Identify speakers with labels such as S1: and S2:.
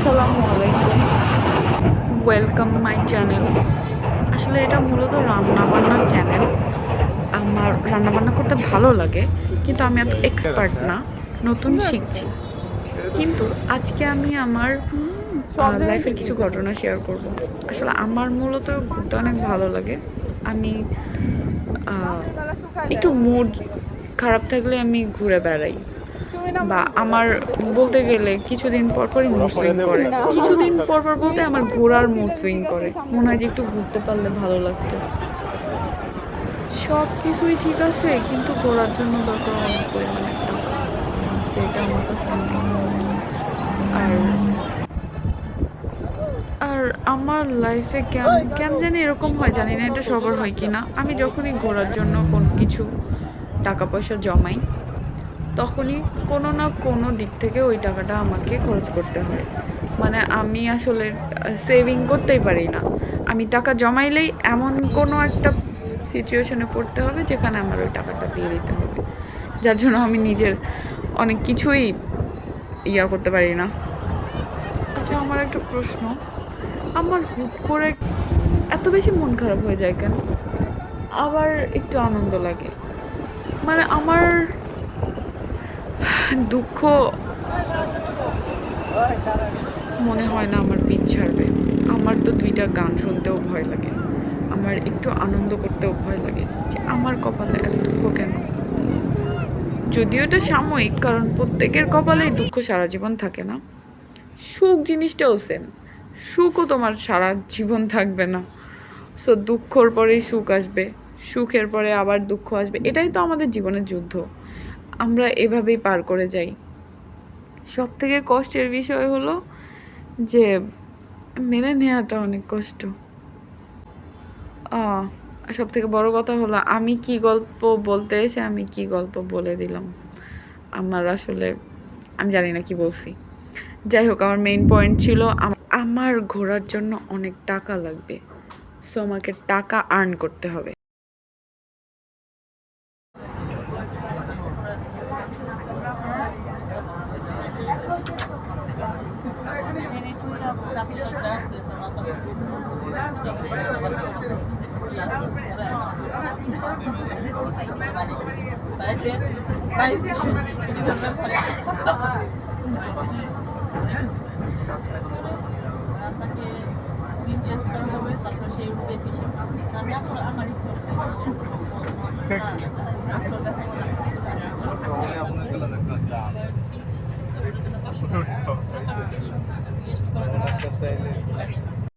S1: আসসালামু আলাইকুম। Welcome my channel আসলে এটা মূলত রান্নাবান্নার চ্যানেল আমার রান্নাবান্না করতে ভালো লাগে, কিন্তু আমি এত এক্সপার্ট না, নতুন শিখছি। কিন্তু আজকে আমি আমার লাইফের কিছু ঘটনা শেয়ার করব। আসলে আমার মূলত ঘুরতে অনেক ভালো লাগে। আমি একটু মুড খারাপ থাকলে আমি ঘুরে বেড়াই। বা আমার বলতে গেলে কিছুদিন পর পরই মুড সুইং করে। কিছুদিন পর পর বলতে আমার ঘোরার মুড সুইং করে। মনে হয় যে একটু ঘুরতে পারলে ভালো লাগতো। সব কিছুই ঠিক আছে, কিন্তু ঘোরার জন্য দরকার অনেক পরিমাণে যেটা আমার কাছে আর আর আমার লাইফে কেন কেন জানি এরকম হয়, জানি না এটা সবার হয় কি না আমি যখনই ঘোরার জন্য কোনো কিছু টাকা পয়সা জমাই তখনই কোনো না কোনো দিক থেকে ওই টাকাটা আমাকে খরচ করতে হয়। মানে আমি আসলে সেভিং করতেই পারি না। আমি টাকা জমাইলেই এমন কোনো একটা সিচুয়েশনে পড়তে হবে যেখানে আমার ওই টাকাটা দিয়ে দিতে হবে। যার জন্য আমি নিজের অনেক কিছুই ইয়া করতে পারি না। আচ্ছা আমার একটা প্রশ্ন। আমার হুট করে এত বেশি মন খারাপ হয়ে যায় কেন? আবার একটু আনন্দ লাগে। মানে আমার দুঃখ মনে হয় না আমার পিঠ ছাড়বে। আমার তো দুইটা গান শুনতেও ভয় লাগে। আমার একটু আনন্দ করতেও ভয় লাগে যে আমার কপালে এত দুঃখ কেন? যদিও এটা সাময়িক, কারণ প্রত্যেকের কপালেই দুঃখ সারা জীবন থাকে না। সুখ জিনিসটাও সেম সুখও তোমার সারা জীবন থাকবে না। সো দুঃখর পরেই সুখ আসবে, সুখের পরে আবার দুঃখ আসবে। এটাই তো আমাদের জীবনের যুদ্ধ। আমরা এভাবেই পার করে যাই। সব থেকে কষ্টের বিষয় হলো যে মেনে নেওয়াটা অনেক কষ্ট। সব থেকে বড় কথা হলো আমি কি গল্প বলতে এসে আমি কি গল্প বলে দিলাম। আমার আসলে, আমি জানি না কি বলছি। যাই হোক, আমার মেইন পয়েন্ট ছিল আমার ঘোরার জন্য অনেক টাকা লাগবে। সো আমাকে টাকা আর্ন করতে হবে।
S2: আপনাকে স্ক্রিন টেস্ট করা হবে তারপর সেই অনুযায়ী ফিসে আমি আপনার আমার ইচ্ছে টেস্ট করা